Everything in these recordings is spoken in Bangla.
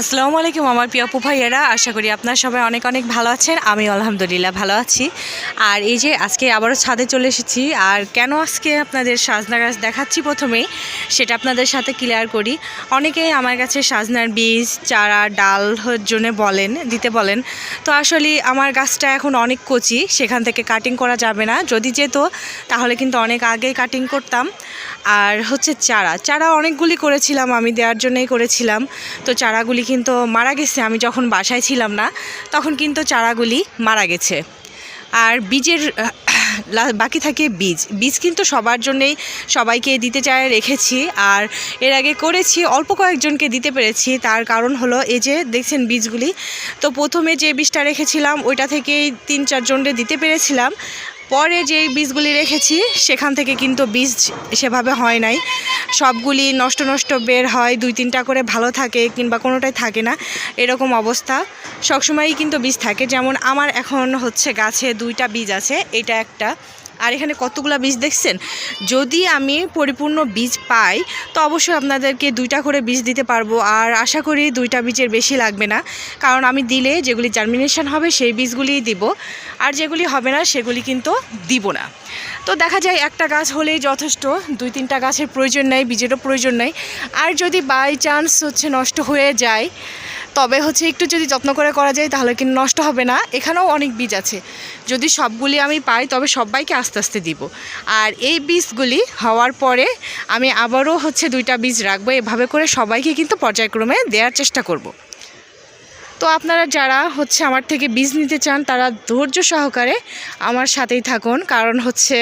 আসসালামু আলাইকুম আমার প্রিয় আপু ভাইয়েরা। আশা করি আপনারা সবাই অনেক অনেক ভালো আছেন। আমি আলহামদুলিল্লাহ ভালো আছি। আর এই যে আজকে আবারও ছাদে চলে এসেছি। আর কেন আজকে আপনাদের সাজনা গাছ দেখাচ্ছি প্রথমেই, সেটা আপনাদের সাথে ক্লিয়ার করি। অনেকেই আমার কাছে সাজনার বীজ, চারা, ডাল জন্য বলেন, দিতে বলেন। তো আসলে আমার গাছটা এখন অনেক কচি, সেখান থেকে কাটিং করা যাবে না। যদি যেত, তাহলে কিন্তু অনেক আগেই কাটিং করতাম। আর হচ্ছে চারা। চারা অনেকগুলি করেছিলাম, আমি দেওয়ার জন্যই করেছিলাম। তো চারাগুলি কিন্তু মারা গেছে, আমি যখন বাসায় ছিলাম না, তখন কিন্তু চারাগুলি মারা গেছে। আর বীজের বাকি থাকে বীজ। বীজ কিন্তু সবার জন্যেই সবাইকে দিতে চায়, রেখেছি। আর এর আগে করেছি, অল্প কয়েকজনকে দিতে পেরেছি। তার কারণ হলো এই যে, দেখছেন বীজগুলি? তো প্রথমে যে বীজটা রেখেছিলাম, ওইটা থেকেই তিন চারজনকে দিতে পেরেছিলাম। পরে যেই বীজগুলি রেখেছি, সেখান থেকে কিন্তু বীজ সেভাবে হয় নাই। সবগুলি নষ্ট নষ্ট বের হয়, দুই তিনটা করে ভালো থাকে কিংবা কোনোটাই থাকে না, এরকম অবস্থা। সবসময়ই কিন্তু বীজ থাকে। যেমন আমার এখন হচ্ছে গাছে দুইটা বীজ আছে, এটা একটা। আর এখানে কতগুলো বীজ দেখছেন? যদি আমি পরিপূর্ণ বীজ পাই, তো অবশ্যই আপনাদেরকে দুইটা করে বীজ দিতে পারব। আর আশা করি দুইটা বীজের বেশি লাগবে না। কারণ আমি দিলে যেগুলি জার্মিনেশন হবে, সেই বীজগুলিই দিব। আর যেগুলি হবে না, সেগুলি কিন্তু দিব না। তো দেখা যায় একটা গাছ হলেই যথেষ্ট। দুই তিনটা গাছের প্রয়োজন নেই, বীজেরও প্রয়োজন নেই। আর যদি বাই চান্স হচ্ছে নষ্ট হয়ে যায় তবে হচ্ছে একটু যদি যত্ন করে করা যায় তাহলে কিন্তু নষ্ট হবে না। এখানেও অনেক বীজ আছে। যদি সবগুলি আমি পাই তবে সবাইকে আস্তে আস্তে দিব। আর এই বীজগুলি হওয়ার পরে আমি আবারও হচ্ছে দুইটা বীজ রাখব। এভাবে করে সবাইকে কিন্তু পর্যায়ক্রমে দেওয়ার চেষ্টা করব। তো আপনারা যারা হচ্ছে আমার থেকে বীজ নিতে চান তারা ধৈর্য সহকারে আমার সাথেই থাকুন। কারণ হচ্ছে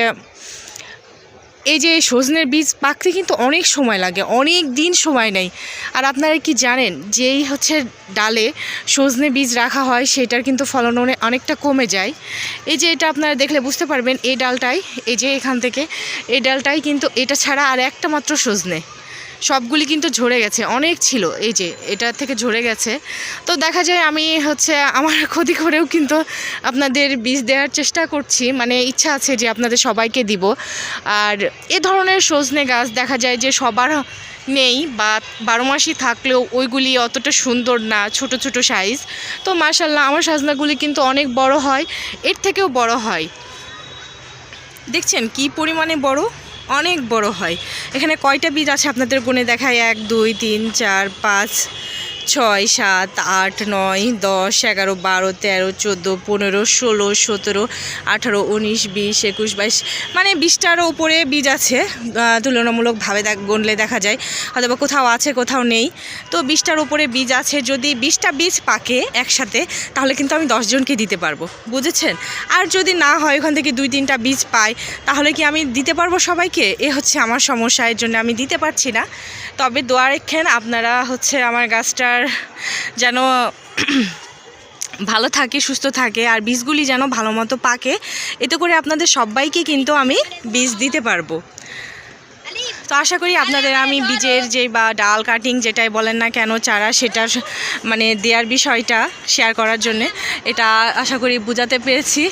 এই যে সজনের বীজ পাকতে কিন্তু অনেক সময় লাগে, অনেক দিন সময় নেয় আর আপনারা কি জানেন, যেই হচ্ছে ডালে সজনে বীজ রাখা হয়, সেটার কিন্তু ফলন অনেকটা কমে যায়। এই যে এটা আপনারা দেখলে বুঝতে পারবেন, এই ডালটাই, এই যে এখান থেকে, এই ডালটাই কিন্তু এটা ছাড়া আর একটা মাত্র সজনে। সবগুলি কিন্তু ঝরে গেছে, অনেক ছিল, এই যে এটা থেকে ঝরে গেছে। তো দেখা যায় আমি হচ্ছে আমার ক্ষতি করেও কিন্তু আপনাদের বীজ দেওয়ার চেষ্টা করছি মানে ইচ্ছা আছে যে আপনাদের সবাইকে দিব। আর এ ধরনের সজনে গাছ দেখা যায় যে সবার নেই, বা বারো মাসই থাকলেও ওইগুলি অতটা সুন্দর না, ছোট ছোট সাইজ তো মার্শাল্লাহ আমার সাজনাগুলি কিন্তু অনেক বড় হয়, এর থেকেও বড় হয়। দেখছেন কি পরিমাণে বড়? অনেক বড় হয়। এখানে কয়টা বীজ আছে আপনাদের গুণে দেখায় এক, দুই, তিন, চার, পাঁচ ছয়, সাত, আট, নয়, দশ, এগারো, বারো, তেরো, চোদ্দ, পনেরো, ষোলো, সতেরো, আঠারো, উনিশ, বিশ, একুশ, বাইশ মানে বিশটারও উপরে বীজ আছে তুলনামূলকভাবে দেখ গণলে দেখা যায়। হয়তো বা কোথাও আছে, কোথাও নেই। তো বিশটার উপরে বীজ আছে, যদি বিশটা বীজ পাকে একসাথে, তাহলে কিন্তু আমি দশজনকে দিতে পারব। বুঝেছেন? আর যদি না হয়, ওখান থেকে দুই, তিনটা বীজ পাই, তাহলে কি আমি দিতে পারব সবাইকে? এ হচ্ছে আমার সমস্যা, এর জন্য আমি দিতে পারছি না। তবে দোয়া রেখেন আপনারা হচ্ছে আমার গাছটার যেন ভালো থাকে, সুস্থ থাকে আর বীজগুলি যেন ভালো মতো পাকে, এতে করে আপনাদের সবাইকে কিন্তু আমি বীজ দিতে পারব। তো আশা করি আপনাদের আমি বীজের যে বা ডাল কাটিং যেটাই বলেন না কেন, চারা সেটার মানে দেওয়ার বিষয়টা শেয়ার করার জন্যে, এটা আশা করি বোঝাতে পেরেছি।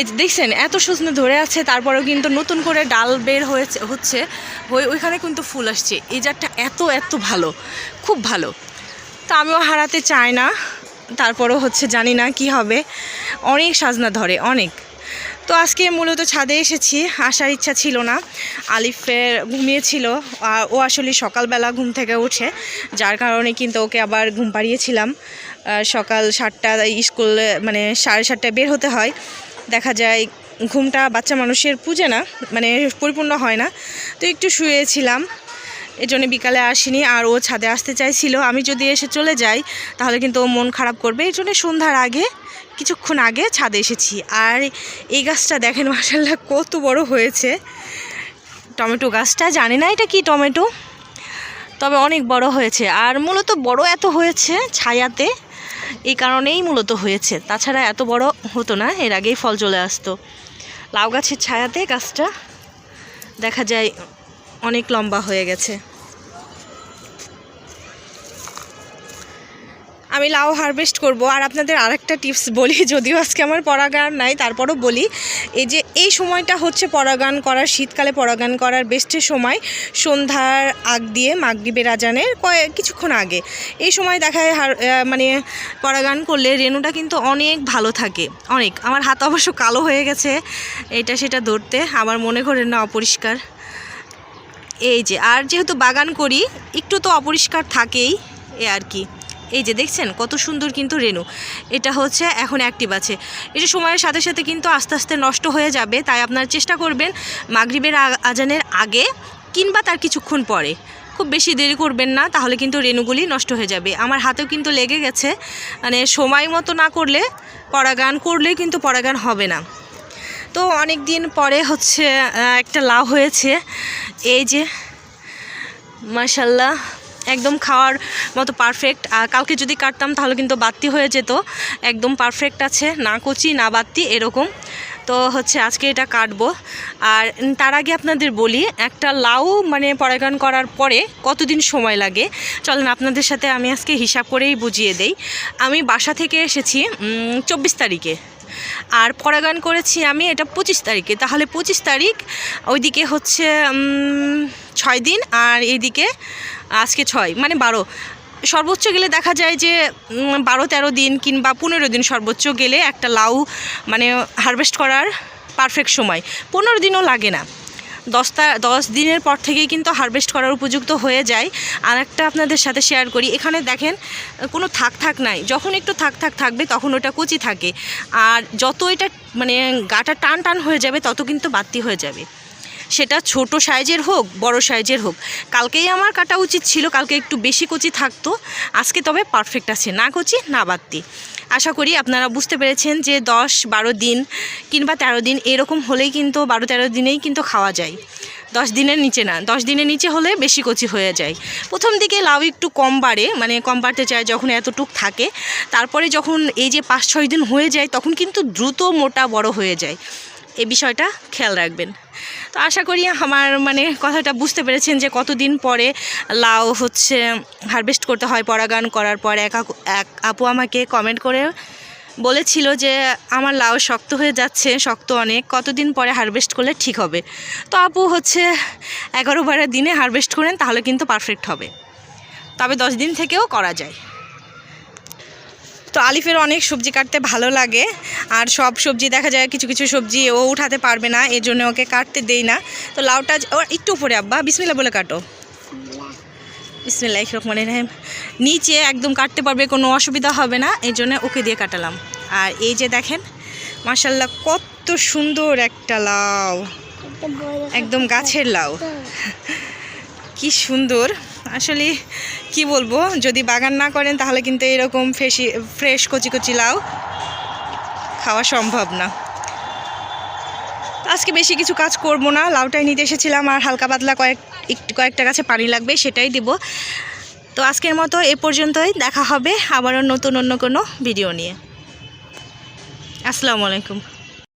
এই দেখছেন, এত সজনে ধরে আছে, তারপরেও কিন্তু নতুন করে ডাল বের হয়েছে, হচ্ছে, হয়ে ওইখানে কিন্তু ফুল আসছে। এই জাতটা এত এত ভালো, খুব ভালো। তো আমিও হারাতে চাই না। তারপরও হচ্ছে জানি না কি হবে। অনেক সাজনা ধরে, অনেক। তো আজকে মূলত ছাদে এসেছি, আসার ইচ্ছা ছিল না। আলিফের ঘুমিয়েছিল ও আসলে সকালবেলা ঘুম থেকে উঠে, যার কারণে কিন্তু ওকে আবার ঘুম পাড়িয়েছিলাম। সকাল সাতটা স্কুল মানে সাড়ে সাতটায় বের হতে হয়। দেখা যায় ঘুমটা বাচ্চা মানুষের পুজে না মানে পরিপূর্ণ হয় না। তো একটু শুয়েছিলাম। এর জন্য বিকালে আসিনি আর ও ছাদে আসতে চাইছিল। আমি যদি এসে চলে যাই, তাহলে কিন্তু ও মন খারাপ করবে। এই জন্য সন্ধ্যার আগে, কিছুক্ষণ আগে ছাদে এসেছি। আর এই গাছটা দেখেন মাসাল্লাহ কত বড় হয়েছে। টমেটো গাছটা, জানি না এটা কি টমেটো, তবে অনেক বড় হয়েছে। আর মূলত বড় এত হয়েছে ছায়াতে এই কারণেই মূলত হয়েছে। তাছাড়া এত বড় হতো না, এর আগেই ফল চলে আসতো। লাউ গাছের ছায়াতে গাছটা, দেখা যায় অনেক লম্বা হয়ে গেছে। আমি লাউ হারভেস্ট করব, আর আপনাদের আরেকটা টিপস বলি, যদিও আজকে আমার পরাগান নাই, তারপরও বলি, এই যে এই সময়টা হচ্ছে পরাগান করার, শীতকালে পরাগান করার বেস্টের সময়, সন্ধ্যার আগ দিয়ে মাগরিবের আজানের কয়েক কিছুক্ষণ আগে। এই সময় দেখায় হার মানে পরাগান করলে রেণুটা কিন্তু অনেক ভালো থাকে, অনেক। আমার হাত অবশ্য কালো হয়ে গেছে, এটা সেটা ধরতে, আমার মনে করেন না, অপরিষ্কার। এই যে, আর যেহেতু বাগান করি, একটু তো অপরিষ্কার থাকেই এ আর কি। এই যে, দেখছেন? কত সুন্দর কিন্তু রেণু। এটা হচ্ছে এখন অ্যাক্টিভ আছে। এটা সময়ের সাথে সাথে কিন্তু আস্তে আস্তে নষ্ট হয়ে যাবে, তাই আপনারা চেষ্টা করবেন মাগরিবের আজানের আগে কিংবা তার কিছুক্ষণ পরে। খুব বেশি দেরি করবেন না, তাহলে কিন্তু রেণুগুলি নষ্ট হয়ে যাবে। আমার হাতেও কিন্তু লেগে গেছে। মানে সময় মতো না করলে পরাগান করলে কিন্তু পরাগান হবে না। তো অনেক দিন পরে হচ্ছে একটা লাউ হয়েছে। এই যে মাশাল্লাহ একদম খাওয়ার মতো পারফেক্ট আর কালকে যদি কাটতাম তাহলে কিন্তু বাত্তি হয়ে যেত। একদম পারফেক্ট আছে, না কচি, না বাত্তি এরকম। তো হচ্ছে আজকে এটা কাটবো। আর তার আগে আপনাদের বলি, একটা লাউ মানে পরাগান করার পরে কতদিন সময় লাগে? চলেন আপনাদের সাথে আমি আজকে হিসাব করেই বুঝিয়ে দেই। আমি বাসা থেকে এসেছি চব্বিশ তারিখে। আর পরাগান করেছি আমি এটা পঁচিশ তারিখে। তাহলে পঁচিশ তারিখ, ওইদিকে হচ্ছে ছয় দিন আর এইদিকে আজকে ছয় মানে বারো। সর্বোচ্চ গেলে দেখা যায় যে বারো তেরো দিন কিংবা পনেরো দিন সর্বোচ্চ গেলে একটা লাউ মানে হারভেস্ট করার পারফেক্ট সময়। পনেরো দিনও লাগে না। দশটা, দশ দিনের পর থেকেই কিন্তু হারভেস্ট করার উপযুক্ত হয়ে যায়। আর একটা আপনাদের সাথে শেয়ার করি। এখানে দেখেন, কোনো থাক থাক নাই। যখন একটু থাক থাক থাকবে, তখন ওটা কচি থাকে। আর যত এটা মানে গাটা টান টান হয়ে যাবে, তত কিন্তু বাড়তি হয়ে যাবে। সেটা ছোট সাইজের হোক, বড় সাইজের হোক। কালকেই আমার কাটা উচিত ছিল, কালকে একটু বেশি কচি থাকতো। আজকে তবে পারফেক্ট আছে, না কচি, না বাড়তি। আশা করি আপনারা বুঝতে পেরেছেন যে দশ, বারো দিন কিংবা তেরো দিন এরকম হলেই কিন্তু, বারো, তেরো দিনেই কিন্তু খাওয়া যায়। দশ দিনের নিচে না, দশ দিনের নিচে হলে বেশি কচি হয়ে যায়। প্রথম দিকে লাউ একটু কম বাড়ে মানে কম বাড়তে চায় যখন এতটুক থাকে। তারপরে যখন এই যে পাঁচ, ছয় দিন হয়ে যায়, তখন কিন্তু দ্রুত মোটা বড় হয়ে যায়। এই বিষয়টা খেয়াল রাখবেন। তো আশা করি আমার মানে কথাটা বুঝতে পেরেছেন যে কতদিন পরে লাউ হচ্ছে হারভেস্ট করতে হয় পরাগান করার পর এক এক আপু আমাকে কমেন্ট করে বলেছিল যে আমার লাউ শক্ত হয়ে যাচ্ছে, শক্ত অনেক, কতদিন পরে হারভেস্ট করলে ঠিক হবে? তো আপু হচ্ছে এগারো বারো দিনে হারভেস্ট করেন, তাহলে কিন্তু পারফেক্ট হবে। তবে দশ দিন থেকেও করা যায়। তো আলিফের অনেক সবজি কাটতে ভালো লাগে আর সব সবজি দেখা যায় কিছু কিছু সবজি ও উঠাতে পারবে না এর জন্য ওকে কাটতে দেই না। তো লাউটা একটু উপরে আব্বা বিসমিল্লা বলে কাটো। বিসমিল্লাহ রহমান রহিম। নিচে একদম কাটতে পারবে কোনো অসুবিধা হবে না এই জন্য ওকে দিয়ে কাটালাম। আর এই যে দেখেন মাসাল্লাহ কত সুন্দর একটা লাউ। একদম গাছের লাউ। কি সুন্দর। আসলে কি বলব, যদি বাগান না করেন তাহলে কিন্তু এরকম ফ্রেশি ফ্রেশ কচি কচি লাউ খাওয়া সম্ভব না। আজকে বেশি কিছু কাজ করব না, লাউটাই নিতে এসেছিলাম আর হালকা পাতলা কয়েক কয়েকটা গাছে পানি লাগবে সেটাই দিব। তো আজকের মতো এ পর্যন্তই, দেখা হবে আবারও নতুন অন্য কোনো ভিডিও নিয়ে। আসসালামু আলাইকুম।